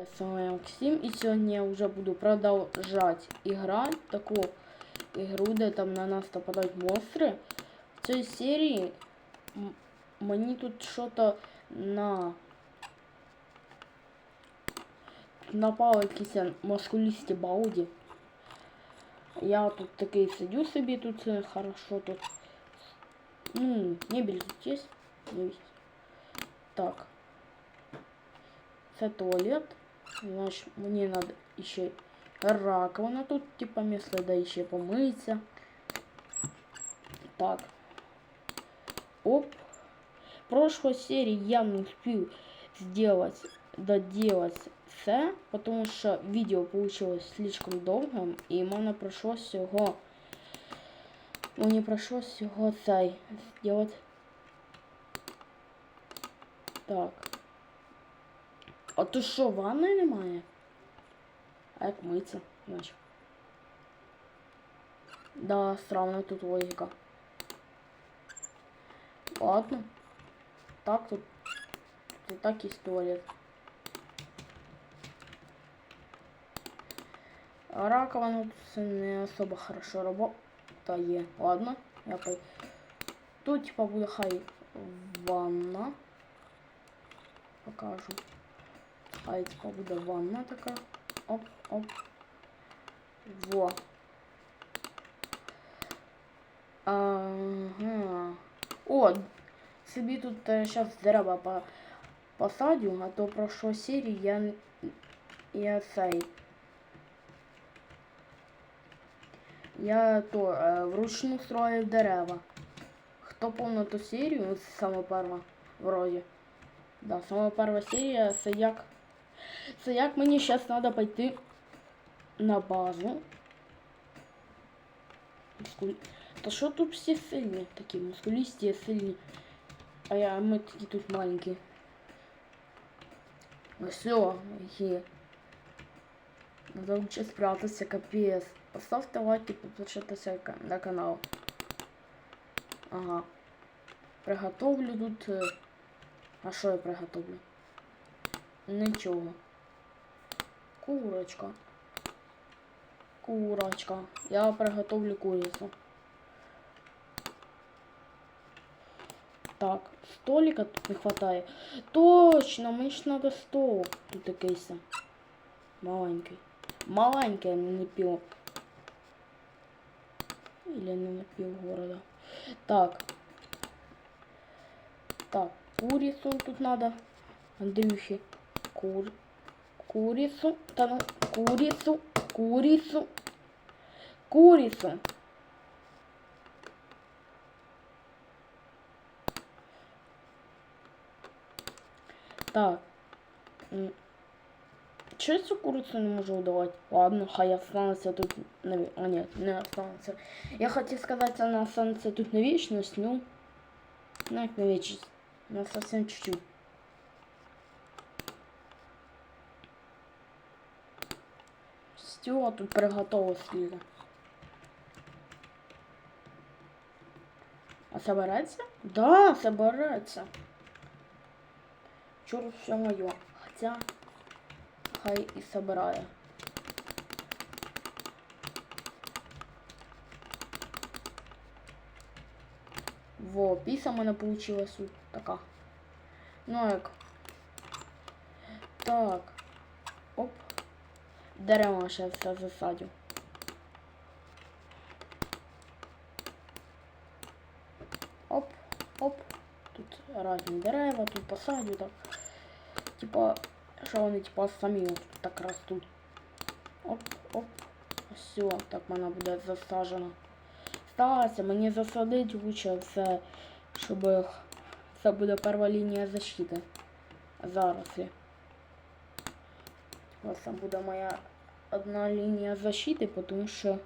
С вами Максим, и сегодня я уже буду продолжать играть такую игру, де там на нас нападають монстри. В цій серії м- мені тут що-то на напали якісь маскулісті бауді. Я тут такий сидю собі, тут е, хорошо тут. Ну, мебель тут є. Дивіться. Так. Це туалет. Значит, мне надо еще раковина тут, типа, место, да еще помыться. Так. Оп. Прошлой серии я не успел сделать, доделать все, потому что видео получилось слишком долгим, и мене пришлось всього, мені пришлось всього цей сделать. Так. А то що, ванної немає? А як миться, значить. Да, странно тут логіка. Ладно. Так тут. Тут так і туалет. А раковина тут не особо хорошо работає. Ладно, я пой... Тут типа буде хай ванна. Покажу. Хай типа буде ванна така. Оп, оп. Во. Ага. О, собі тут зараз дерева по посадю, а то в прошлой серії я, н- я цей. Я то е, вручну строїв дерева. Хто помнив ту серію, ну, це саме перша, вроді. Да, сама перша серія, це як. Це мені зараз треба пойти на базу. Мускуль- Та що тут всі сильні такі, мускулісті сильні. А я ми такі тут маленькі. Все, є. Надо лучше спрятаться, капец. Поставьте лайк и подпишитесь на канал. Ага. Приготовлю тут. е, А що я приготовлю? Нічого. Курочка. Курочка. Я приготовлю курицу. Так, столика тут не хватає. Точно, мені ж надо стол. Тут якийсь. Маленький. Маленький, а не напів. Или не напів города. Так. Так, курицу тут надо. Андрюхе. Кур... Курицу. Да ну, курицу. Курицу. Курицу. Так. М. Чого я цю курицю не можу удавати? Ладно, хай останеться тут на ві- А нет, не останеться. Я хотів сказати, вона останеться тут на вічність, ну. Ну, як на вічність. Ну, совсем чуть-чуть. Стюа тут приготовил сліза. А собирается? Да, собирается. Чур все мое. Хотя, хай и собирає. Во, піса мене получилась тут така. Ну як. Так. Оп. Дерева ще все засадю. Оп, оп. Тут різні дерева, тут посадю так. Типа, що вони типа самі от так ростуть. Оп, оп. Все, так вона буде засаджена. Сталося, мені засадити лучше все, щоб це буде перша лінія защити. Зарослі. Ось там буде моя одна лінія защити, тому що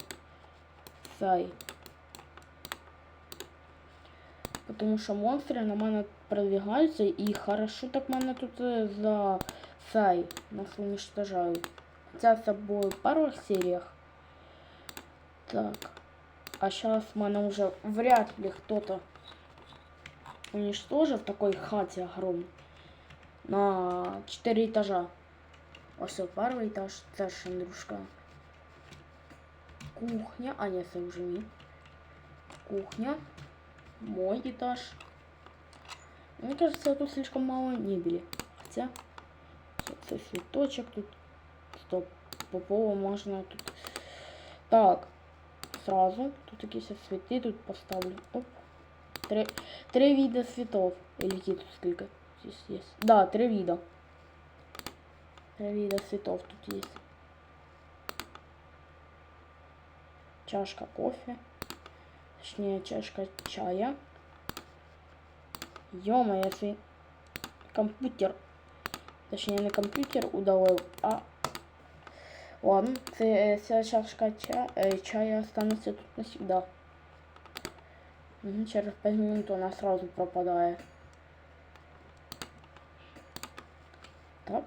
цей. Тому що монстри на мене продвигаються і хорошо так мене тут е, за цей нас уничтожають. Хоча це було в перших серіях. Так. А сейчас мене вже вряд ли кто-то уничтожил в такой хате огромной. На 4 этажа. Ось о, перший етаж, це ж Кухня, а ні, це вже мій. Кухня. Мой этаж. Мне кажется, тут слишком мало мебели. Хотя, це цветочек тут. Стоп, по полу можно тут. Так, сразу. Тут какие-то цветы тут поставлю. Оп. Три, три вида цветов. Или какие тут сколько? Здесь есть. Да, три вида. Вида цветов тут есть. Чашка кофе. Точнее, чашка чая. Ё-моё, если компьютер, точнее не компьютер удалил, а... Ладно, це, ця чашка ча, е, чая останется тут навсегда. Через 5 минут она сразу пропадает. Так.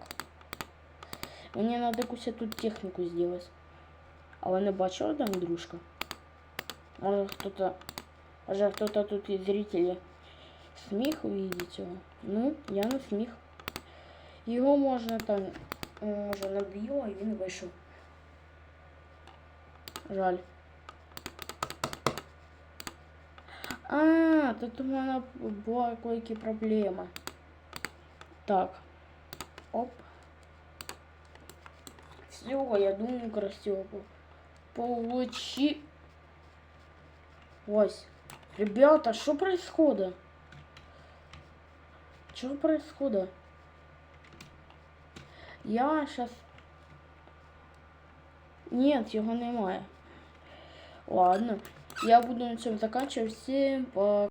Мені надо якусь тут техніку сделать. Але не бачила там дружка. Может кто-то, может кто-то тут из зрителей сміх увидеть його. Ну, я не сміх. Його можна там, може, наб'ю, і він вийшов. Жаль. А, тут у мене була кое-які проблеми. Так. Оп. Все, я думаю, красиво по- получи. Ось. Ребята, что происходит? Что происходит? Я сейчас... Нет, його немає. Ладно. Я буду на цьому заканчивать. Всем пока.